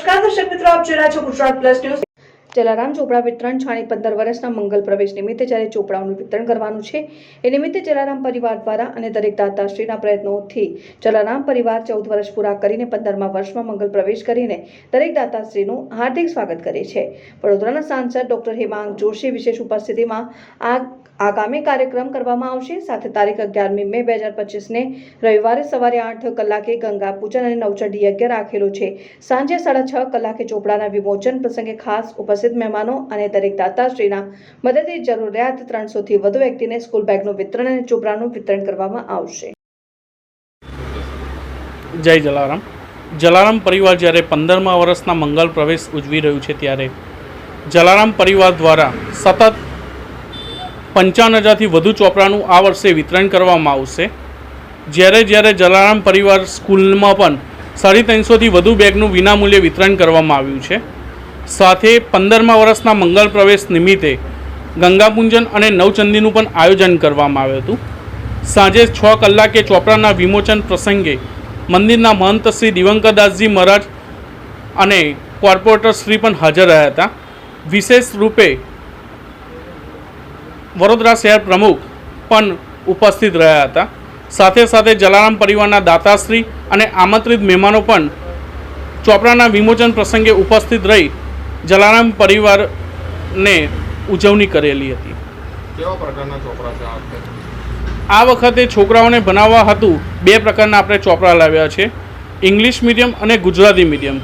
નમસ્કાર દર્શક મિત્રો આપ જોઈ રહ્યા છો ગુજરાત પ્લસ ન્યૂઝ. જલારામ ચોપડા વિતરણ છાણી પંદર વર્ષના મંગલ પ્રવેશ નિમિત્તે જ્યારે ચોપડાઓનું વિતરણ કરવાનું છે, એ નિમિત્તે જલારામ પરિવાર દ્વારા અને દરેક દાતાશ્રીના પ્રયત્નોથી જલારામ પરિવાર ચૌદ વર્ષ પૂરા કરીને પંદરમા વર્ષમાં મંગલ પ્રવેશ કરીને દરેક દાતાશ્રીનું હાર્દિક સ્વાગત કરે છે. વડોદરાના સાંસદ ડોક્ટર હેમાંગ જોશી વિશેષ ઉપસ્થિતિમાં આ આગામી કાર્યક્રમ કરવામાં આવશે. સાથે તારીખ અગિયારમી મે બે હજાર પચીસને રવિવારે સવારે આઠ કલાકે ગંગા પૂજન અને નવચંડી યજ્ઞ રાખેલો છે. સાંજે સાડા છ કલાકે ચોપડાના વિમોચન પ્રસંગે ખાસ ઉપસ્થિત મહેમાનો અને દરેક દાતાશ્રીના મદદથી જરૂરિયાત ત્રણસોથી વધુ વ્યક્તિને સ્કૂલ બેગનું વિતરણ અને ચોપડાનું વિતરણ કરવામાં આવશે. જય જલારામ. જલારામ પરિવાર જ્યારે પંદરમા વર્ષના મંગલ પ્રવેશ ઉજવી રહ્યું છે ત્યારે જલારામ પરિવાર દ્વારા સતત પંચાવન હજારથી વધુ ચોપડાનું આ વર્ષે વિતરણ કરવામાં આવશે. જ્યારે જ્યારે જલારામ પરિવાર સ્કૂલમાં પણ સાડી ત્રણસોથી વધુ બેગનું વિનામૂલ્યે વિતરણ કરવામાં આવ્યું છે. સાથે પંદરમા વર્ષના મંગલ પ્રવેશ નિમિત્તે ગંગાપૂંજન અને નવચંદીનું પણ આયોજન કરવામાં આવ્યું હતું. સાંજે છ કલાકે ચોપડાના વિમોચન પ્રસંગે મંદિરના મહંત શ્રી દિવંકરદાસજી મહારાજ અને કોર્પોરેટર શ્રી પણ હાજર રહ્યા હતા. વિશેષ રૂપે વડોદરા શહેર પ્રમુખ પણ ઉપસ્થિત રહ્યા હતા. સાથે સાથે જલારામ પરિવારના દાતાશ્રી અને આમંત્રિત મહેમાનો પણ ચોપડાના વિમોચન પ્રસંગે ઉપસ્થિત રહી જલારામ પરિવારને ઉજવણી કરેલી હતી. કેવા પ્રકારના ચોપડા છે આ વખતે? છોકરાઓને ભણાવવા હતું બે પ્રકારના આપણે ચોપડા લાવ્યા છે. ઇંગ્લિશ મીડિયમ અને ગુજરાતી મીડિયમ.